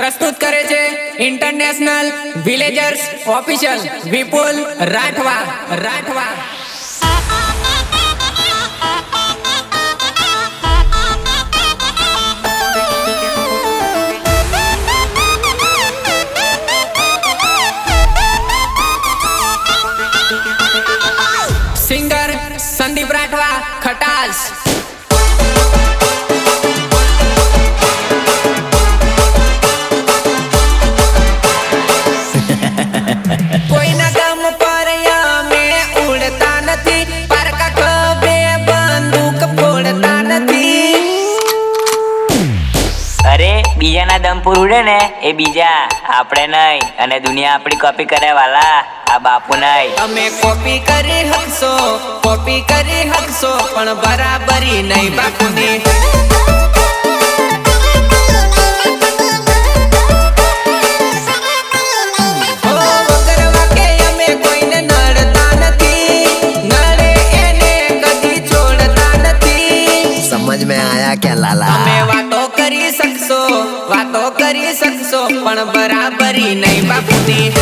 પ્રસ્તુત કરે છે international villagers official Vipul Rathwa Rathwa. Palanpur ઉડે ને એ બીજા. આપણે નહીં. અને દુનિયા આપણી કોપી કરે વાલા. આ બાપુ નહીં. તમે કોપી કરી હકશો કોપી કરી હકશો પણ બરાબરી નહીં બાપુની. समझ में आया પણ બરાબરી નહીં બાપુની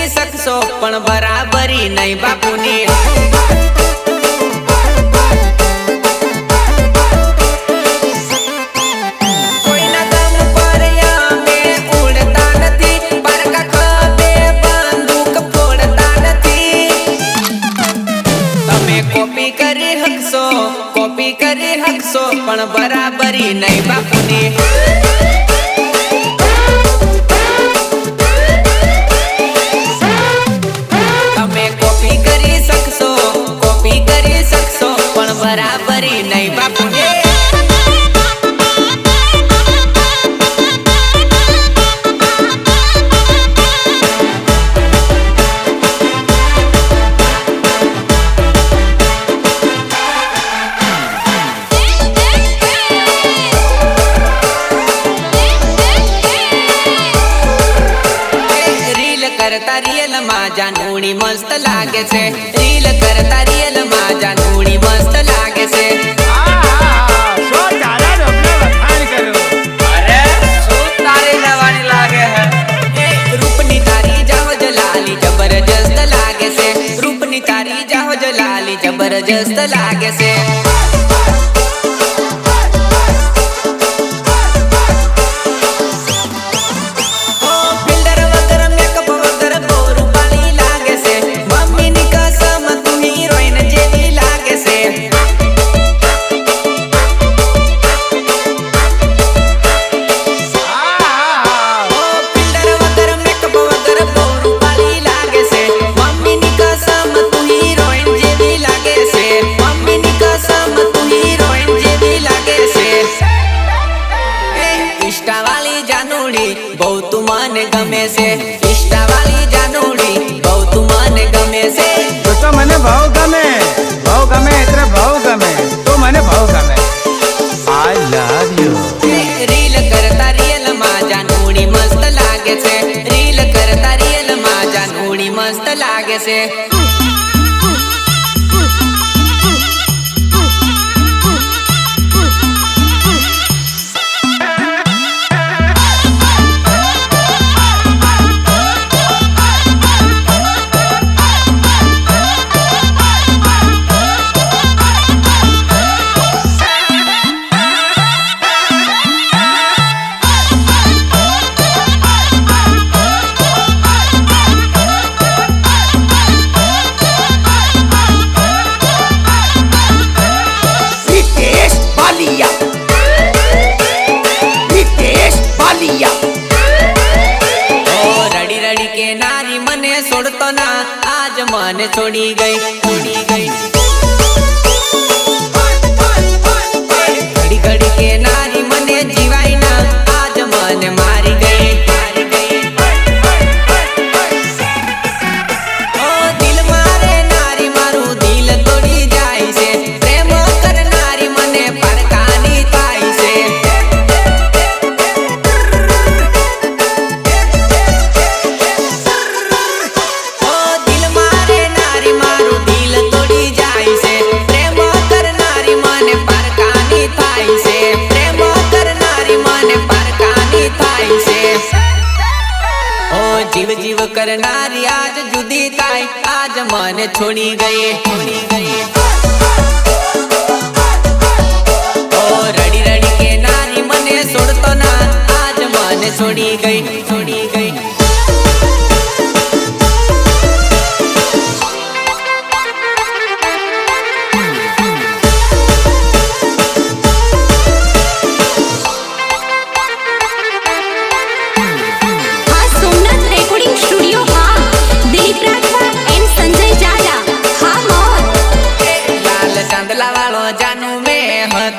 કરી શકશો પણ બરાબરી નહીં બાપુની કોપી કરી હકશો કોપી કરી હકશો પણ બરાબરી નહીં બાપુ the lag.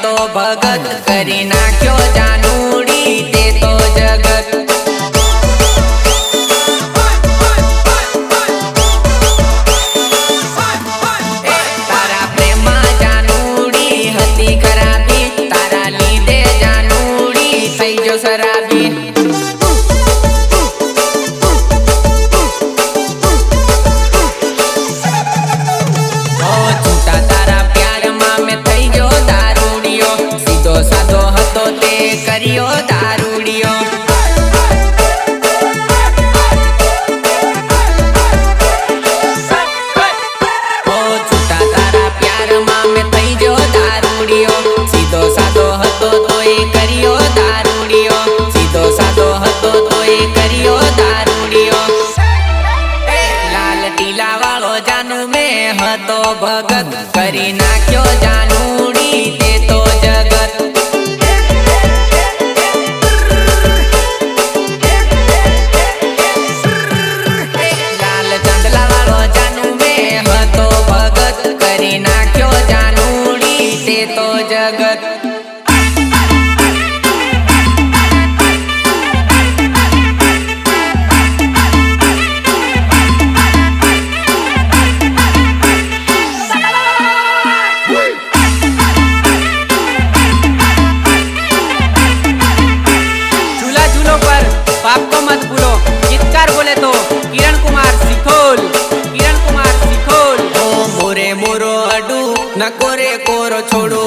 તો ભગત કરી નાખ્યો. भगत करीना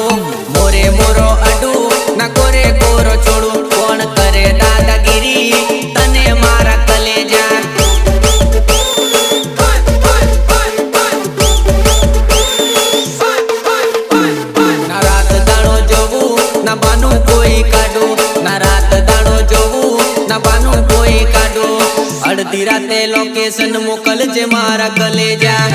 છોડું મોરે મોરો અડું, ના કોરે કોરો છોડું, કોણ કરે દાદાગીરી? તને મારા કલેજા. ના રાત દાડો જોવું, ના બાનું કોઈ કાઢો. ના રાત દાડો જોવું, ના બાનું કોઈ કાઢો. અડધી રાતે લોકેશન મોકલજે મારા કલેજા.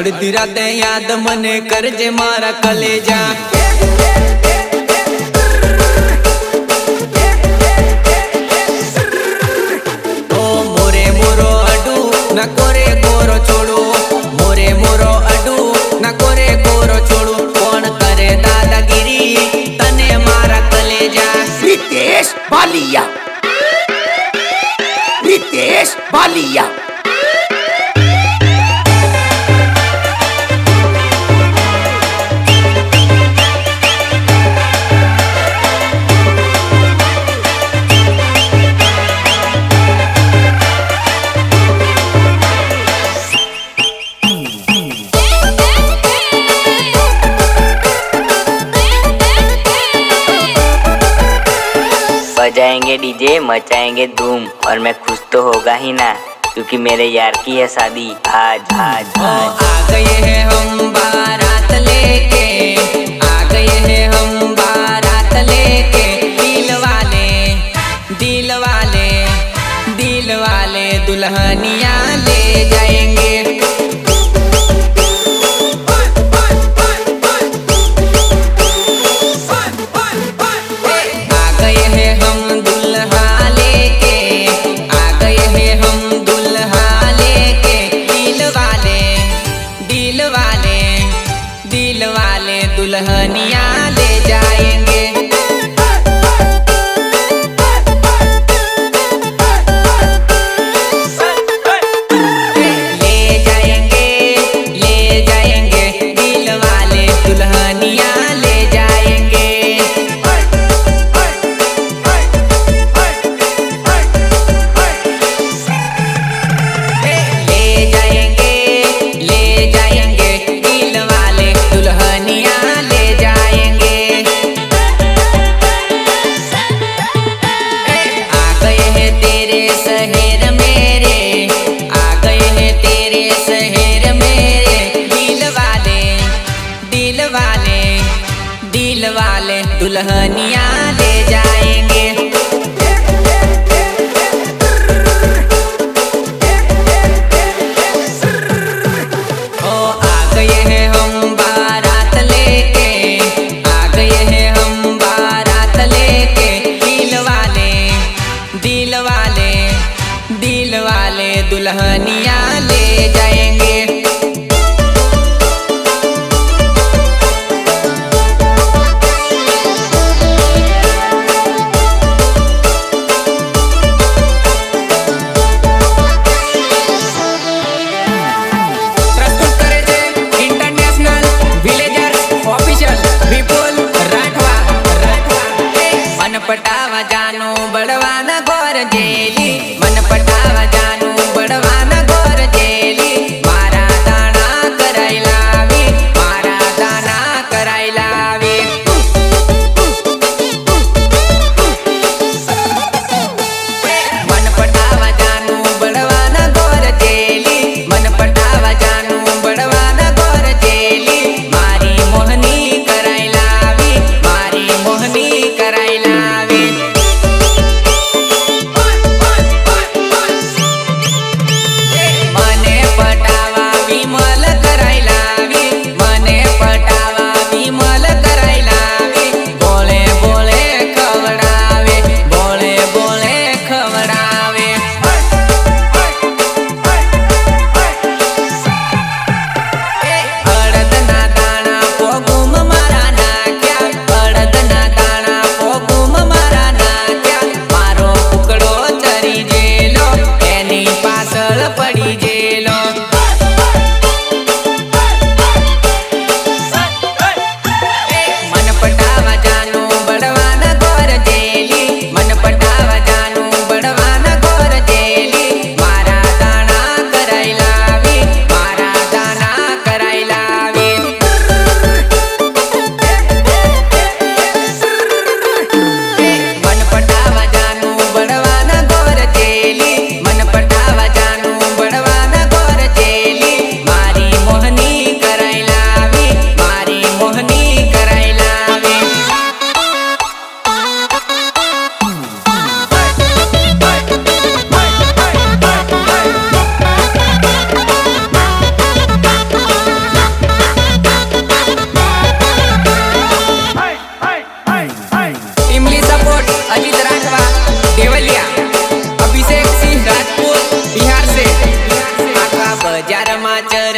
અડધી રાતે યાદ મને કરજે મારા કલેજા Ritesh Balia. Ritesh Balia. बजाएंगे डीजे मचाएंगे धूम और मैं खुश तो होगा ही ना क्योंकि मेरे यार की है शादी आज आज, आज। आ गए हैं हम बार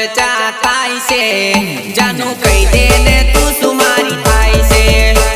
ચર્ચા થાય છે. જાનું કહી દે ને તું તું મારી થાય છે?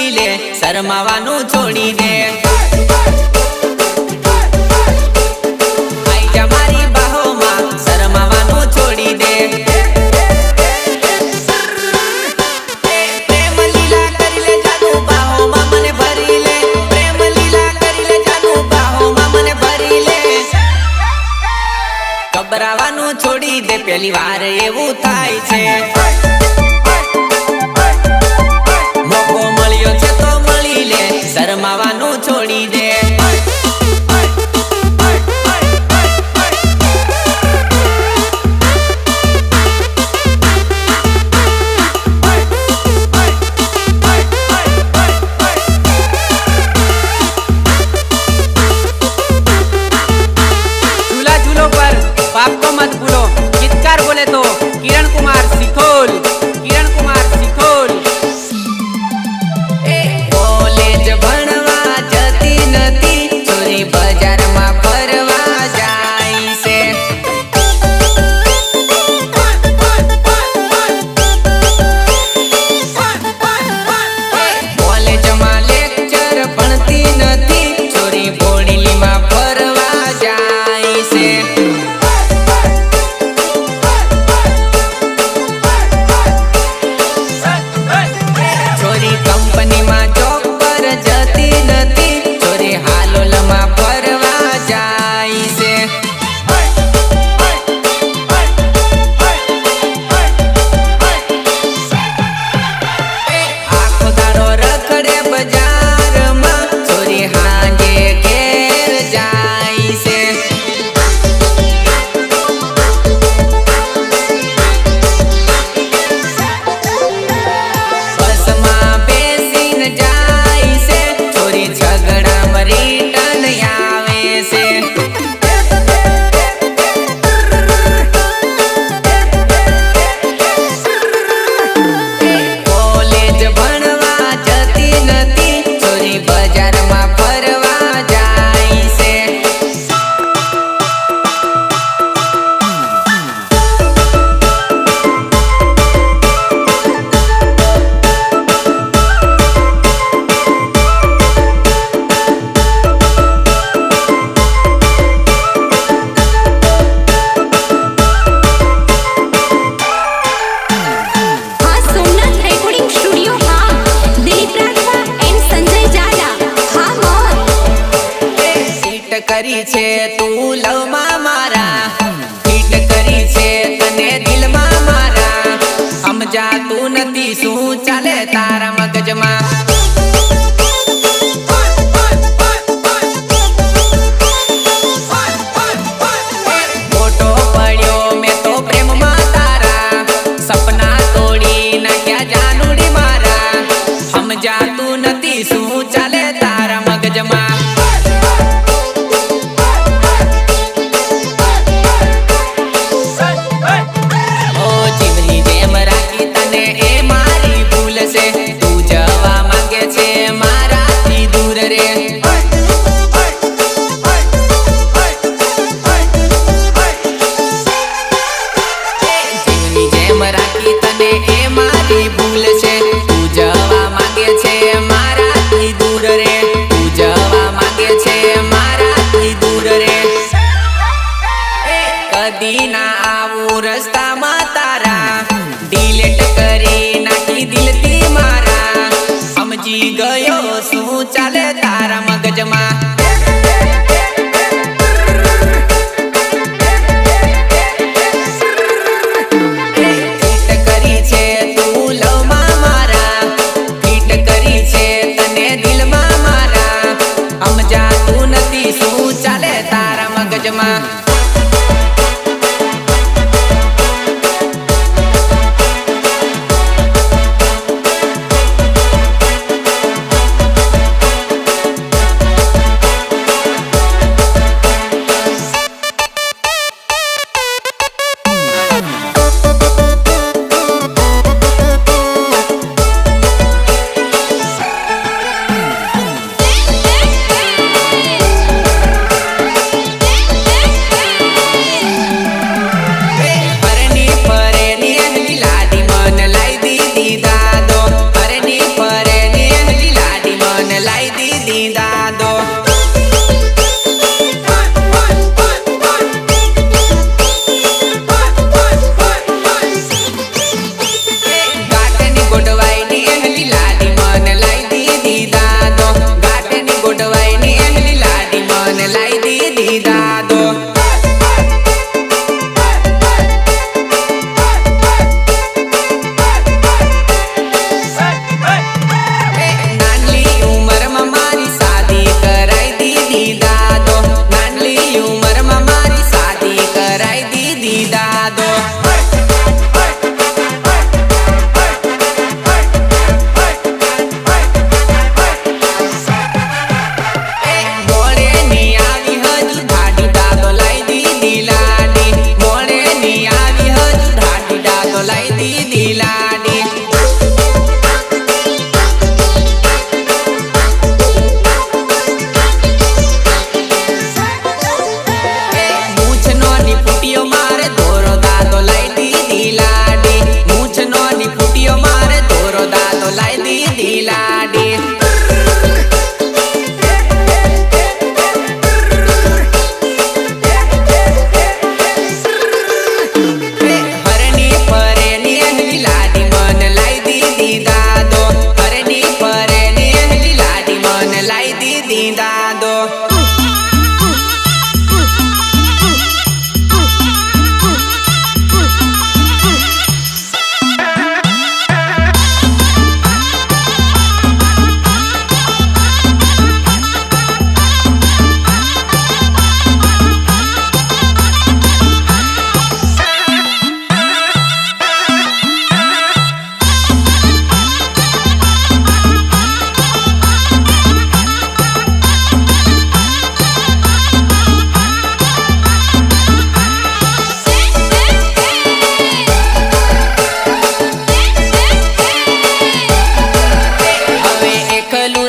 કરી લે શરમાવાનું છોડી દે. ગભરાવાનું છોડી દે પહેલી વાર એવું થાય છે. 一人で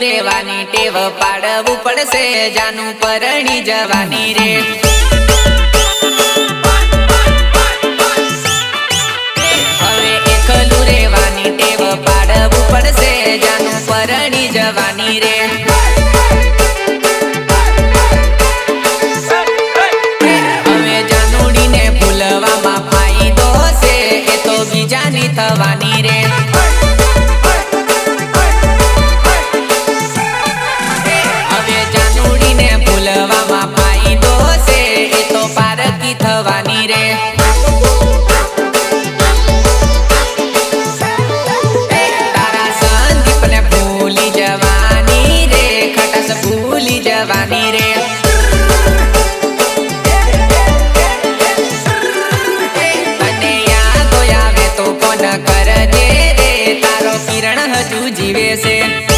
રેવાની ટેવ પાડવું પડશે, જાનું પરણી જવાની રે. હવે એકલું રેવાની ટેવ પાડવું પડશે, જાનું પરણી જવાની થવા परिवेशे